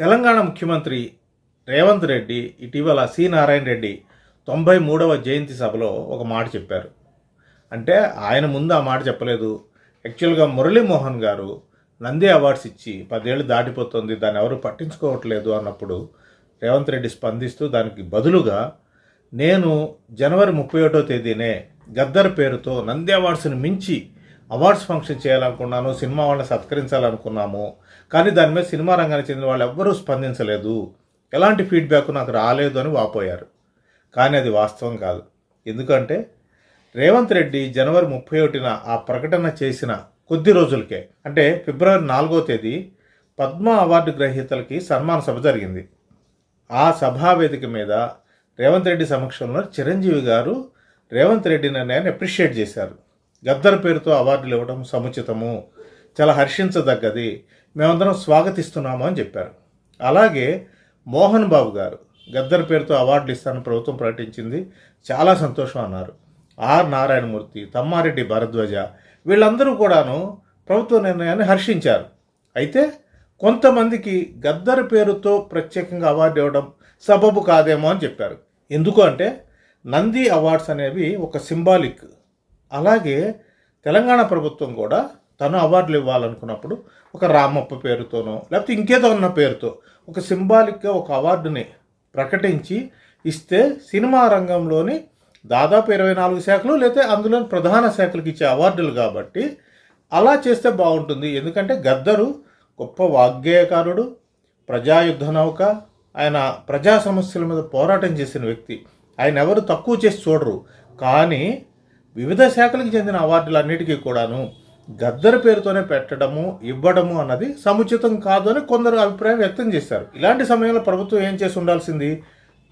తెలంగాణ ముఖ్యమంత్రి రేవంత్ రెడ్డి ఇటీవల సి నారాయణ రెడ్డి తొంభై మూడవ జయంతి సభలో ఒక మాట చెప్పారు. అంటే ఆయన ముందు ఆ మాట చెప్పలేదు. యాక్చువల్గా మురళీమోహన్ గారు నంది అవార్డ్స్ ఇచ్చి పదేళ్ళు దాటిపోతుంది. దాన్ని ఎవరు పట్టించుకోవట్లేదు అన్నప్పుడు రేవంత్ రెడ్డి స్పందిస్తూ దానికి బదులుగా నేను జనవరి ముప్పై ఒకటో తేదీనే గద్దర్ పేరుతో నంది అవార్డ్స్ని మించి అవార్డ్స్ ఫంక్షన్ చేయాలనుకున్నాను సినిమా వాళ్ళని సత్కరించాలనుకున్నాము కానీ దాని మీద సినిమా రంగానికి చెందిన వాళ్ళు ఎవ్వరూ స్పందించలేదు. ఎలాంటి ఫీడ్బ్యాక్ నాకు రాలేదు అని వాపోయారు. కానీ అది వాస్తవం కాదు. ఎందుకంటే రేవంత్ రెడ్డి జనవరి ముప్పై ఒకటిన ఆ ప్రకటన చేసిన కొద్ది రోజులకే అంటే ఫిబ్రవరి నాలుగో తేదీ పద్మ అవార్డు గ్రహీతలకి సన్మాన సభ జరిగింది. ఆ సభా వేదిక మీద రేవంత్ రెడ్డి సమక్షంలో చిరంజీవి గారు రేవంత్ రెడ్డి నిర్ణయాన్ని అప్రిషియేట్ చేశారు. గద్దర్ పేరుతో అవార్డులు ఇవ్వడం సముచితము. చాలా హర్షించదగ్గది. మేమందరం స్వాగతిస్తున్నాము అని చెప్పారు. అలాగే మోహన్ బాబు గారు గద్దర్ పేరుతో అవార్డులు ఇస్తానని ప్రభుత్వం ప్రకటించింది. చాలా సంతోషం అన్నారు. ఆర్ నారాయణమూర్తి తమ్మారెడ్డి భరద్వాజ వీళ్ళందరూ కూడాను ప్రభుత్వ నిర్ణయాన్ని హర్షించారు. అయితే కొంతమందికి గద్దర్ పేరుతో ప్రత్యేకంగా అవార్డు ఇవ్వడం సబబు కాదేమో అని చెప్పారు. ఎందుకు అంటే నంది అవార్డ్స్ అనేవి ఒక సింబాలిక్ అలాగే తెలంగాణ ప్రభుత్వం కూడా తను అవార్డులు ఇవ్వాలనుకున్నప్పుడు ఒక రామప్ప పేరుతోనో లేకపోతే ఇంకేదో ఉన్న పేరుతో ఒక సింబాలిక్గా ఒక అవార్డుని ప్రకటించి ఇస్తే సినిమా రంగంలోని దాదాపు ఇరవై నాలుగు శాఖలు లేకపోతే అందులో ప్రధాన శాఖలకు ఇచ్చే అవార్డులు కాబట్టి అలా చేస్తే బాగుంటుంది. ఎందుకంటే గద్దరు గొప్ప వాగ్గేయకారుడు ప్రజాయుద్ధ నౌక ఆయన ప్రజా సమస్యల మీద పోరాటం చేసిన వ్యక్తి. ఆయన ఎవరు తక్కువ చేసి చూడరు. కానీ వివిధ శాఖలకు చెందిన అవార్డులన్నిటికీ కూడాను గద్దర్ పేరుతోనే పెట్టడము ఇవ్వడము అన్నది సముచితం కాదు అని కొందరు అభిప్రాయం వ్యక్తం చేశారు. ఇలాంటి సమయంలో ప్రభుత్వం ఏం చేసి ఉండాల్సింది?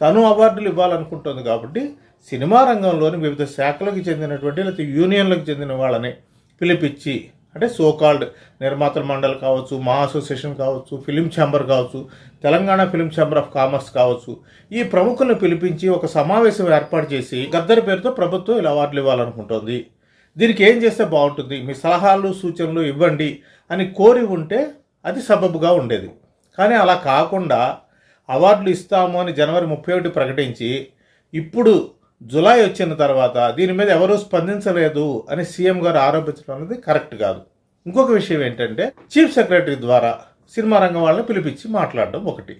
తను అవార్డులు ఇవ్వాలనుకుంటుంది కాబట్టి సినిమా రంగంలోని వివిధ శాఖలకు చెందినటువంటి లేకపోతే యూనియన్లకు చెందిన వాళ్ళని పిలిపించి అంటే సోకాల్డ్ నిర్మాతల మండలి కావచ్చు మా అసోసియేషన్ కావచ్చు ఫిలిం ఛాంబర్ కావచ్చు Telangana film chamber of commerce కావచ్చు ఈ ప్రముఖులను పిలిపించి ఒక సమావేశం ఏర్పాటు చేసి గద్దరి పేరుతో ప్రభుత్వం ఇలా అవార్డులు ఇవ్వాలనుకుంటోంది. దీనికి ఏం చేస్తే బాగుంటుంది? మీ సలహాలు సూచనలు ఇవ్వండి అని కోరి ఉంటే అది సబబుగా ఉండేది. కానీ అలా కాకుండా అవార్డులు ఇస్తాము అని జనవరి ముప్పై ఒకటి ప్రకటించి ఇప్పుడు జులై వచ్చిన తర్వాత దీని మీద ఎవరూ స్పందించలేదు అని సీఎం గారు ఆరోపించడం అనేది కరెక్ట్ కాదు. ఇంకొక విషయం ఏంటంటే చీఫ్ సెక్రటరీ ద్వారా సినిమా రంగం వాళ్ళని పిలిపించి మాట్లాడడం ఒకటి.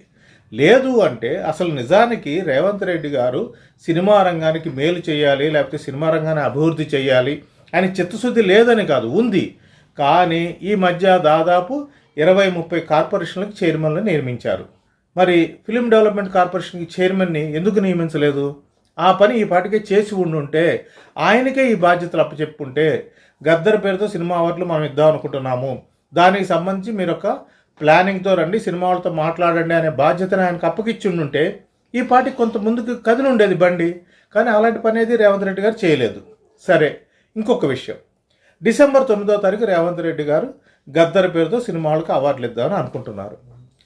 లేదు అంటే అసలు నిజానికి రేవంత్ రెడ్డి గారు సినిమా రంగానికి మేలు చేయాలి లేకపోతే సినిమా రంగాన్ని అభివృద్ధి చేయాలి అని చిత్తశుద్ధి లేదని కాదు ఉంది. కానీ ఈ మధ్య దాదాపు ఇరవై ముప్పై కార్పొరేషన్లకు చైర్మన్లు నియమించారు. మరి ఫిలిం డెవలప్మెంట్ కార్పొరేషన్కి చైర్మన్ని ఎందుకు నియమించలేదు? ఆ పని ఈ పాటికే చేసి ఉండుంటే ఆయనకే ఈ బాధ్యతలు అప్పచెప్పుకుంటే గద్దర్ పేరుతో సినిమా అవార్డులు మనం ఇద్దాం అనుకుంటున్నాము. దానికి సంబంధించి మీరు ఒక ప్లానింగ్తో రండి సినిమా వాళ్ళతో మాట్లాడండి అనే బాధ్యతను ఆయనకు అప్పగిచ్చి ఉండుంటే ఈ పాటికి కొంత ముందుకు కదిలి ఉండేది బండి. కానీ అలాంటి పని అనేది రేవంత్ రెడ్డి గారు చేయలేదు. సరే ఇంకొక విషయం. డిసెంబర్ తొమ్మిదో తారీఖు రేవంత్ రెడ్డి గారు గద్దర్ పేరుతో సినిమాలకు అవార్డులు ఇద్దామని అనుకుంటున్నారు.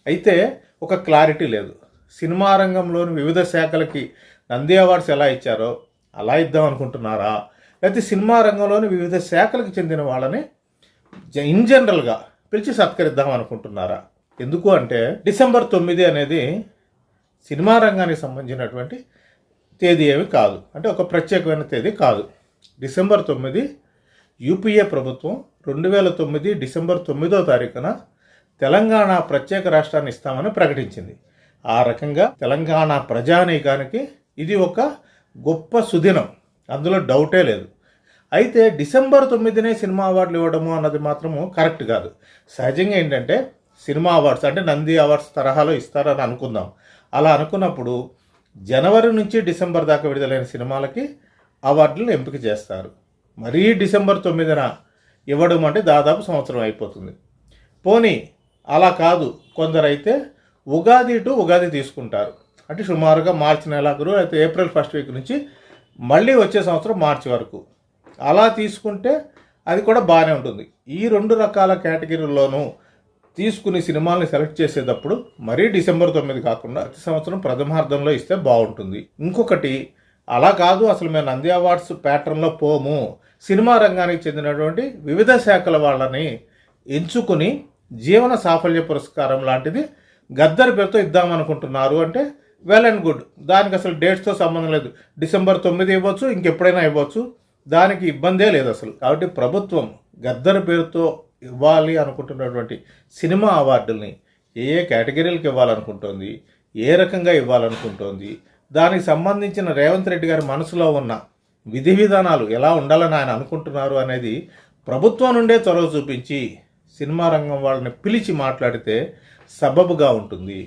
అయితే ఒక క్లారిటీ లేదు. సినిమా రంగంలోని వివిధ శాఖలకి నంది అవార్డ్స్ ఎలా ఇచ్చారో అలా ఇద్దాం అనుకుంటున్నారా? లేకపోతే సినిమా రంగంలోని వివిధ శాఖలకు చెందిన వాళ్ళని జ- ఇన్ జనరల్గా పిలిచి సత్కరిద్దాం అనుకుంటున్నారా? ఎందుకు అంటే డిసెంబర్ తొమ్మిది అనేది సినిమా రంగానికి సంబంధించినటువంటి తేదీ ఏమి కాదు. అంటే ఒక ప్రత్యేకమైన తేదీ కాదు. డిసెంబర్ తొమ్మిది యూపీఏ ప్రభుత్వం రెండు వేల తొమ్మిది డిసెంబర్ తొమ్మిదో తారీఖున తెలంగాణ ప్రత్యేక రాష్ట్రాన్ని ఇస్తామని ప్రకటించింది. ఆ రకంగా తెలంగాణ ప్రజానీకానికి ఇది ఒక గొప్ప సుదినం. అందులో డౌటే లేదు. అయితే డిసెంబర్ తొమ్మిదినే సినిమా అవార్డులు ఇవ్వడము అన్నది మాత్రము కరెక్ట్ కాదు. సహజంగా ఏంటంటే సినిమా అవార్డ్స్ అంటే నంది అవార్డ్స్ తరహాలో ఇస్తారని అనుకుందాం. అలా అనుకున్నప్పుడు జనవరి నుంచి డిసెంబర్ దాకా విడుదలైన సినిమాలకి అవార్డులు ఎంపిక చేస్తారు. మరీ డిసెంబర్ తొమ్మిదిన ఇవ్వడం అంటే దాదాపు సంవత్సరం అయిపోతుంది. పోనీ అలా కాదు. కొందరైతే ఉగాది టు ఉగాది తీసుకుంటారు. అంటే సుమారుగా మార్చి నెలాఖరు అయితే ఏప్రిల్ ఫస్ట్ వీక్ నుంచి మళ్ళీ వచ్చే సంవత్సరం మార్చి వరకు. అలా తీసుకుంటే అది కూడా బాగానే ఉంటుంది. ఈ రెండు రకాల కేటగిరీల్లోనూ తీసుకుని సినిమాల్ని సెలెక్ట్ చేసేటప్పుడు మరీ డిసెంబర్ తొమ్మిది కాకుండా ప్రతి సంవత్సరం ప్రథమార్థంలో ఇస్తే బాగుంటుంది. ఇంకొకటి అలా కాదు అసలు మేము నంది అవార్డ్స్ ప్యాటర్న్లో పోము. సినిమా రంగానికి చెందినటువంటి వివిధ శాఖల వాళ్ళని ఎంచుకుని జీవన సాఫల్య పురస్కారం లాంటిది గద్దర్ పేరుతో ఇద్దామనుకుంటున్నారు అంటే వెల్ అండ్ గుడ్. దానికి అసలు డేట్స్తో సంబంధం లేదు. డిసెంబర్ తొమ్మిది ఇవ్వచ్చు ఇంకెప్పుడైనా ఇవ్వచ్చు. దానికి ఇబ్బందే లేదు అసలు. కాబట్టి ప్రభుత్వం గద్దర్ పేరుతో ఇవ్వాలి అనుకుంటున్నటువంటి సినిమా అవార్డుల్ని ఏ ఏ కేటగిరీలకు ఇవ్వాలనుకుంటోంది ఏ రకంగా ఇవ్వాలనుకుంటోంది దానికి సంబంధించిన రేవంత్ రెడ్డి గారి మనసులో ఉన్న విధి విధానాలు ఎలా ఉండాలని ఆయన అనుకుంటున్నారు అనేది ప్రభుత్వం నుండే చొరవ చూపించి సినిమా రంగం వాళ్ళని పిలిచి మాట్లాడితే సబబుగా ఉంటుంది.